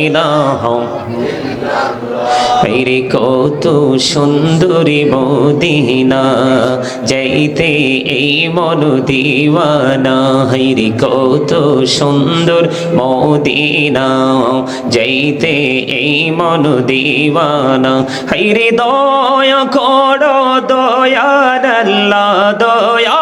ইলাহা রে কত সুন্দরী মদিনা, যাইতে এই মন দিওয়ানা। রে কত সুন্দর মদিনা, যাইতে এই মন দিওয়ানা। হাইরে দয়া কর দয়াল আল্লাহ, দয়া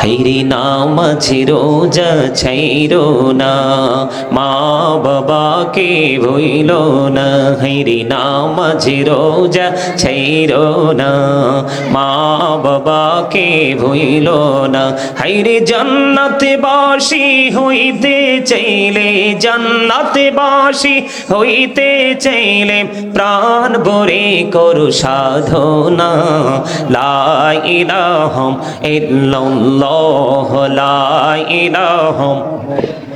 হাইরে নামাজ রোজা ছাইরো না, মা বাবাকে ভইল না। হাইরে নামাজ রোজা ছাইরো না, মা বাবাকে ভইল না। হাইরে জান্নাতে বাসি হইতে চাইলে, জান্নাতে বাসি হইতে চাইলে প্রাণ ভরে করু সাধনা। লা ইলাহা ইল্লাল্লাহ لا إله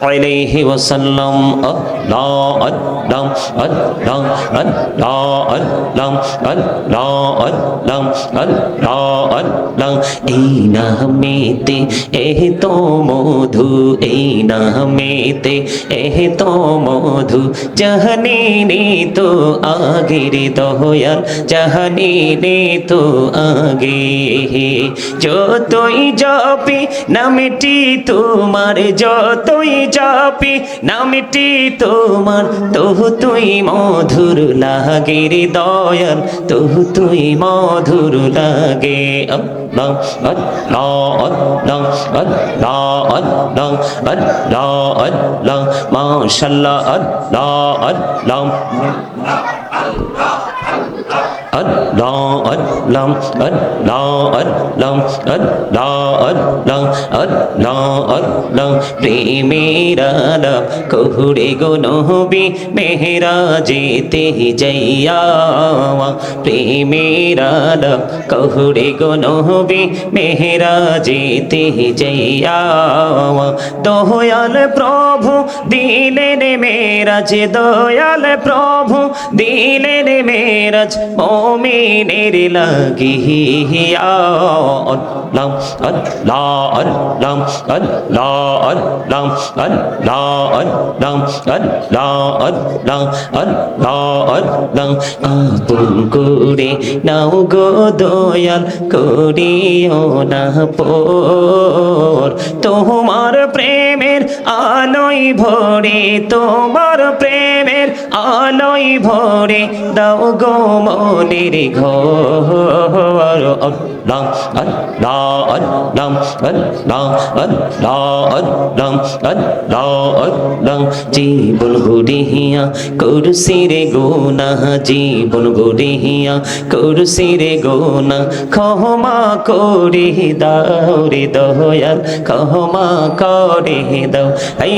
আলাইহি ওয়াসাল্লাম আল্লাহ আল্লাহ আল্লাহ আল্লাহ আল্লাহ আল্লাহ আল্লাহ আল্লাহ আল্লাহ এই নামেতে এহ তো মধু এই নামেতে এহ তো মধু জাহানে নে তো আগে রে দয়াল জাহানে নে তো আগে যতই জপি নামটি তোমার যতই জপি নামটি তোমার তহু তুই মধুর লাগে রে দয়াল তহু তুই মধুর লাগে। আল্লাহ আল্লাহ আল্লাহ। আল্লাহ আল্লাহ আল্লাহ আল্লাহ আল্লাহ আল্লাহ আল্লাহ আল্লাহ প্রেমের আলাপ কহুরে গো নহবি মেহরা যেতে যাইয়া প্রেমের আলাপ কহুরে গো নহবি মেহরা যেতে যাইয়া দয়াল প্রভু দিলেন মেরাজ দয়াল প্রভু দিলেন মেরাজ মোমিনের লাগিয়া আল্লাহ আল্লাহ আল্লাহ আল্লাহ আল্লাহ আল্লাহ আল্লাহ আল্লাহ আল্লাহ আল্লাহ আল্লাহ আপন করে নাও গো দয়াল করিও না পোর তোমার প্রেমের আলোই ভরে তোমার প্রেমের আলোই ভরে দাও গো রাতের ঘর। রাম রাম রাম রাম রাম রাম জীবন গুড়িয়া করুসি রে গোনা জীবন গুড়িয়া করুসি রে গোনা ক্ষমা করে দাও রে দয়াল, ক্ষমা করে দাও।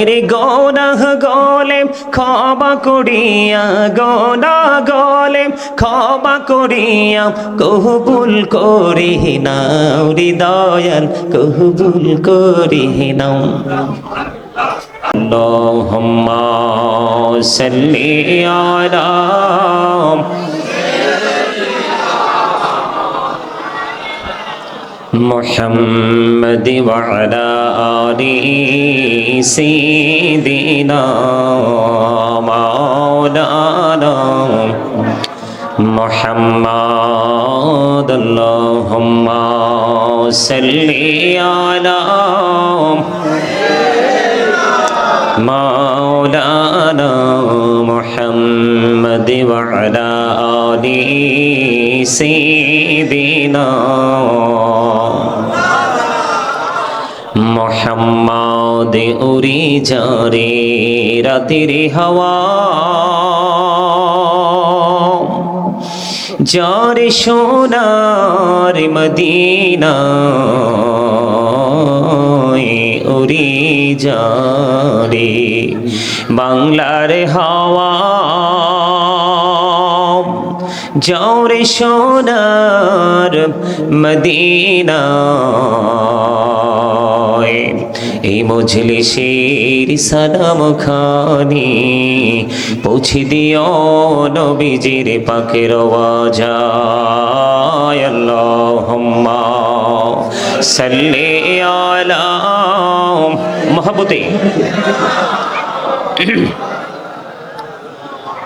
রে গোনা গলে ক্ষমা করিয়া গোনা গলে ক্ষমা করিয়া কহবুল করে নাও রে দয়াল কহবুল করে নাও اللهم صل على محمد وعلى آل سيدنا مولانا محمد اللهم صل على مولانا محمد وعلى آله سيدنا محمد أري جاري راتي هوا যার সোনার মদিনা উড়ি যারে বাংলার হাওয়া যাওরে সোনার মদিনা এই মজলিসের সালাম খানি পৌঁছে দিও নবীজির পাকের আওয়াজায় আল্লাহুম্মা সাল্লি আলা মহব্বতে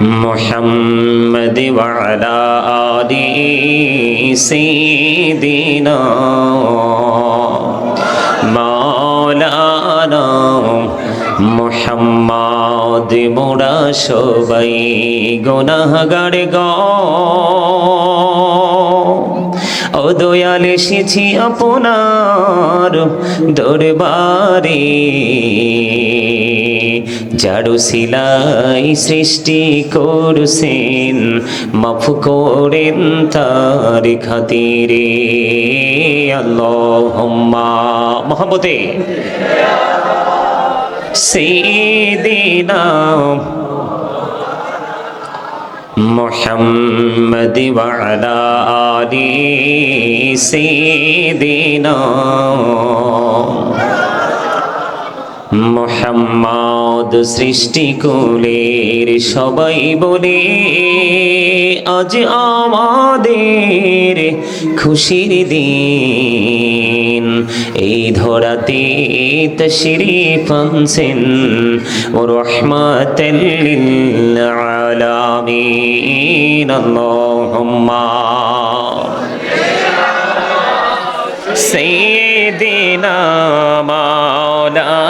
محمد وعلى آل سيدنا মাওলানা মোহাম্মদ মোরা সবাই গোনাগার গ। ও দয়াল এসেছি আপনার দরবারে জাড়ু সিলাই সৃষ্টি করছেন, মাফ করেন তার খাতিরে। আল্লাহ মহব্বতে سيدنا محمد وعلى آل سيدنا মোহাম্মদ সৃষ্টিকুলের সবাই বলে, আজ আমাদের খুশির দিন। এই ধরাতে তশরিফ আনছেন রহমাতাল আলামিন আল্লাহুম্মা সাইয়্যিদিনা মাওলানা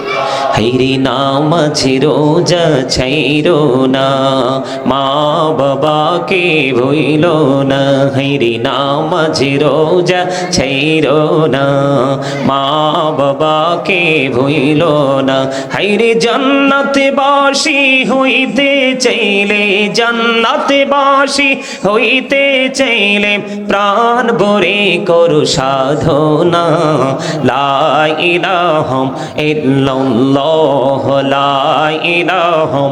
হাইরে নামাজ রোজা ছাইরো না, মা বাবাকে ভইল না। হাইরে নামাজ রোজা ছাইরো না, মা বাবাকে ভইল না। হাইরে জান্নাতে বাসি হইতে চাইলে জান্নাতে বাসি হইতে চাইলে প্রাণ ভরে করু সাধনা। লা ইলাহা ইল্লাল্লাহ লা ইলাহা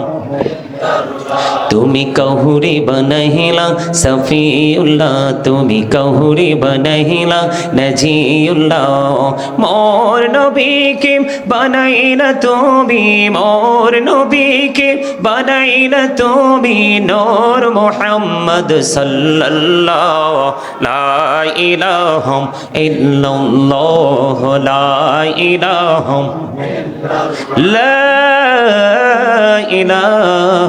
তুমি কহুরি বনহিলা সফিউল্লাহ, তুমি কহুরি বনহিলা নজিউল্লাহ, মোর নবীকে বনাইলা তুমি, মোর নবীকে বনাইলা তুমি, নূর মুহাম্মদ সাল্লাল্লাহ লা ইলাহা ইল্লাল্লাহ, লা ইলাহা ইল্লাল্লাহ, লা ইলাহা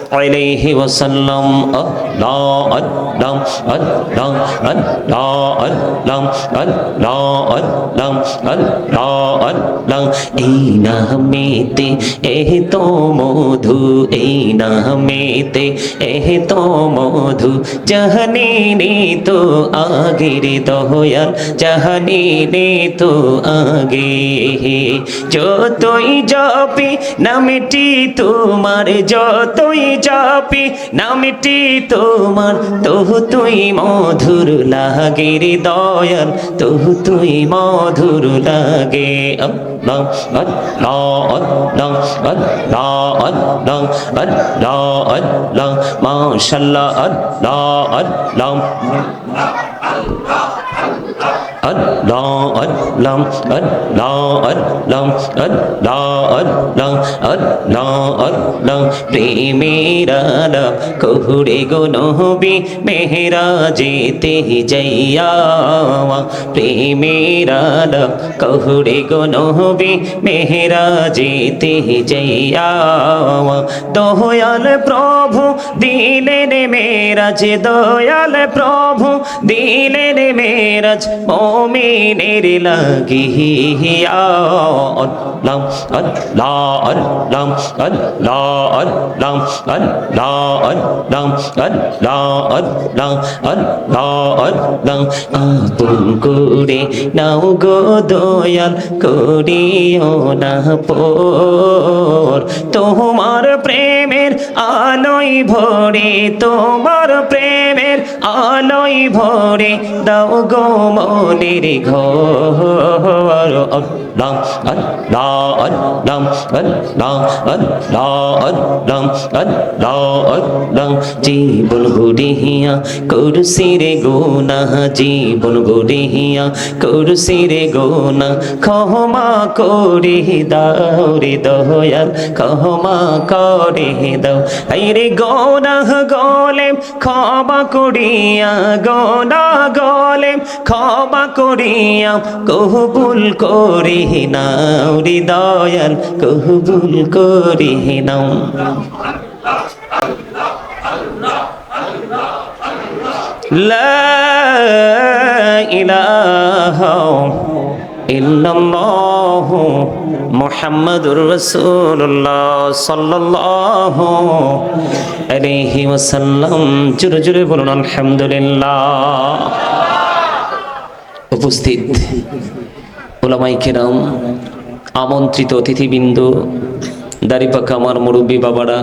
عليه وسلم الله الله الله الله الله الله الله الله الله এই নামেতে এহ তো মধু এই নামেতে এহ তো মধু জাহানি নে তো আগের দয়াল জাহানি নে তো আগে যতই জপি নামটি তোমার যতই জপি নামটি তোমার তহু তুই মধুর লাগে দয়াল তহু তুই মধুর লাগে। মাশাল্লাহ প্রেমের আলাপ কহুড়ে গো নহবি মেহরা যেতে যাইয়া প্রেমের আলাপ কহুড়ে গো নহবি মেহরা যেতে যাইয়া দয়াল প্রভু দিলেন মেরাজ দয়াল প্রভু দিল দিলেন মেরাজ, মমিনের লাগিয়া নাও গো দয়াল, করিও না পোর। তোমার প্রেমের আলোয় ভরে, তোমার প্রেমের আলোয় ভরে করে দাও গো মনের ঘর। রাম রাম রাম রাম রাম রাম জীবন গুড়িয়া করুসি রে গোনা জীবন গুড়িয়া করুসি রে গোনা ক্ষমা করে দাও রে দয়াল, ক্ষমা করে দাও। রে গোনা গলে ক্ষমা করিয়া গোনা গলে ক্ষমা করিয়া কহবুল করে নাও রে দয়াল কহবুল করে নাও لا إله إلا الله মোহাম্মদুর রসুল্লাহ সাল্লাহ আলহি ওসাল্লাম জুরে জুরে বলুন, আলহামদুলিল্লাহ। উপস্থিত ওলামাই কেরাম, আমন্ত্রিত অতিথিবৃন্দ দাড়িপাকা আমার মুরব্বী বাবারা,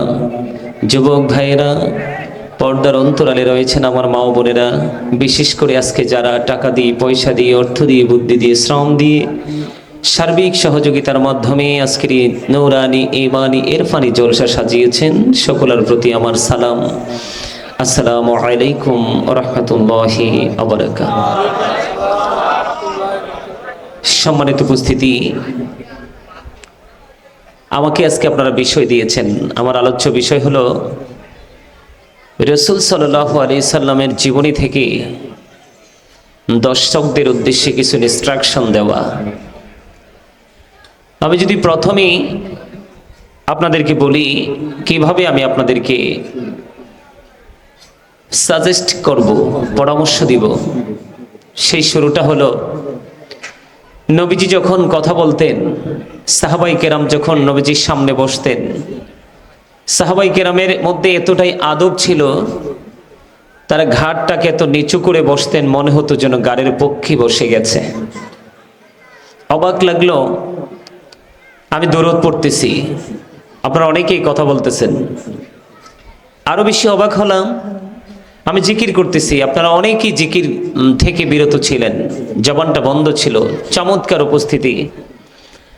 যুবক ভাইয়েরা, পর্দার অন্তরালে রয়েছেন আমার মা বোনেরা। বিশেষ করে আজকে যারা টাকা দিয়ে, পয়সা দিয়ে, অর্থ দিয়ে, বুদ্ধি দিয়ে, শ্রম দিয়ে সার্বিক সহযোগিতার মাধ্যমে আজকের নৌরানি ইমানি এরফানি জলসা সাজিয়েছেন। সকলের প্রতি আমার সালাম। আসসালামু আলাইকুম রহমতুল্লাহি সম্মানিত উপস্থিতি, আমাকে আজকে আপনারা বিষয় দিয়েছেন। আমার আলোচ্য বিষয় হলো, রসুল সাল্লাহ আলি সাল্লামের জীবনী থেকে দর্শকদের উদ্দেশ্যে কিছু ইনস্ট্রাকশন দেওয়া। আমি যদি প্রথমেই আপনাদেরকে বলি, কীভাবে আমি আপনাদেরকে সাজেস্ট করব, পরামর্শ দিব, সেই শুরুটা হলো, নবীজি যখন কথা বলতেন, সাহাবাই কেরাম যখন নবীজির সামনে বসতেন, সাহাবাই কেরামের মধ্যে এতটাই আদব ছিল, তারা ঘাটটাকে এত নিচু করে বসতেন, মনে হতো যেন গাড়ির পক্ষী বসে গেছে। অবাক লাগল আমি দৌড় পড়তেছি। আপনারা অনেকেই কথা বলতেছেন। আরও বেশি অবাক হলাম। আমি জিকির করতেছি। আপনারা অনেকেই জিকির থেকে বিরত ছিলেন। জবানটা বন্ধ ছিল। চমৎকার উপস্থিতি।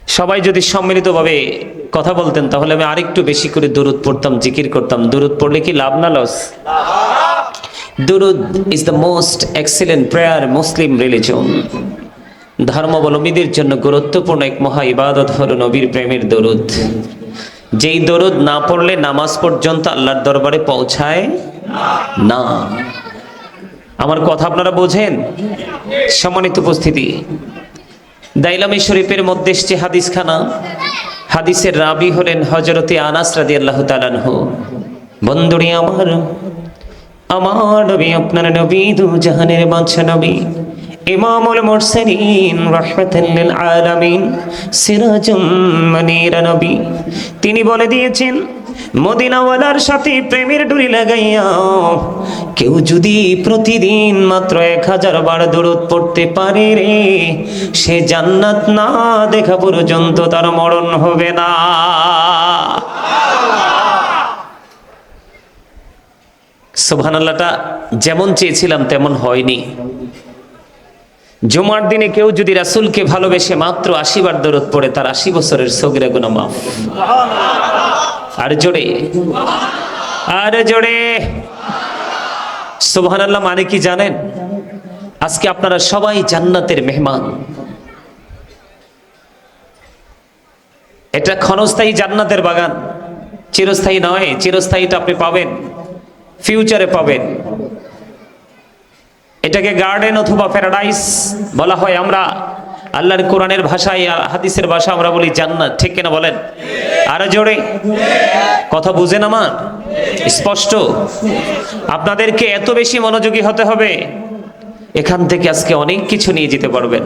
সবাই যদি সম্মিলিতভাবে কথা বলতেন, তাহলে আমি আরেকটু বেশি করে দূরত পড়তাম, জিকির করতাম। দূরত পড়লে কি লাভ না লস? দুরুদ is the most excellent prayer Muslim religion ধর্মাবলম্বীদের জন্য গুরুত্বপূর্ণ এক মহা ইবাদত হল নবীর প্রেমের দরুদ। যেই দরুদ না পড়লে নামাজ পর্যন্ত আল্লাহর দরবারে পৌঁছায় না। আমার কথা আপনারা বোঝেন? সম্মানিত উপস্থিতি। দাইলামি শরীফের মধ্যে এসছে হাদিসখানা। হাদিসের রাবি হলেন হজরতে আনাস রাদি আল্লাহ তালানহু বন্ধুরে আমার আমার নবী আপনার নবী দু জাহানের নবী। ইমামুল মুরসালিন রাহমাতাল লিল আলামিন, সিরাজুম মুনীরা নবী। তিনি বলে দিয়েছেন, মদিনাওয়ালার সাথে প্রেমের ডুরি লাগাইয়া কেউ যদি প্রতিদিন মাত্র এক হাজার বার দরুদ পড়তে পারে রে, সে জান্নাত না দেখা পর্যন্ত তার মরণ হবে না। সোভান আল্লাহটা যেমন চেয়েছিলাম তেমন হয়নি। জুমার দিনে কেউ যদি রাসূলকে ভালোবেসে মাত্র আশিবার দরদ পড়ে, তার আশি বছরের সগিরা গুনা মাফ। আর জোরে। আর জোরে। সোভান আল্লাহ মানে কি জানেন? আজকে আপনারা সবাই জান্নাতের মেহমান। এটা ক্ষণস্থায়ী জান্নাতের বাগান। চিরস্থায়ী নয়, চিরস্থায়ীটা আপনি পাবেন। ফিউচারে পাবেন। এটাকে গার্ডেন অথবা প্যারাডাইস বলা হয়। আমরা আল্লাহর কোরআনের ভাষায় আর হাদিসের ভাষা আমরা বলি জান্নাত। ঠিক কিনা বলেন? আরও জোরে। কথা বুঝেন আমার? স্পষ্ট? আপনাদেরকে এত বেশি মনোযোগী হতে হবে। এখান থেকে আজকে অনেক কিছু নিয়ে যেতে পারবেন।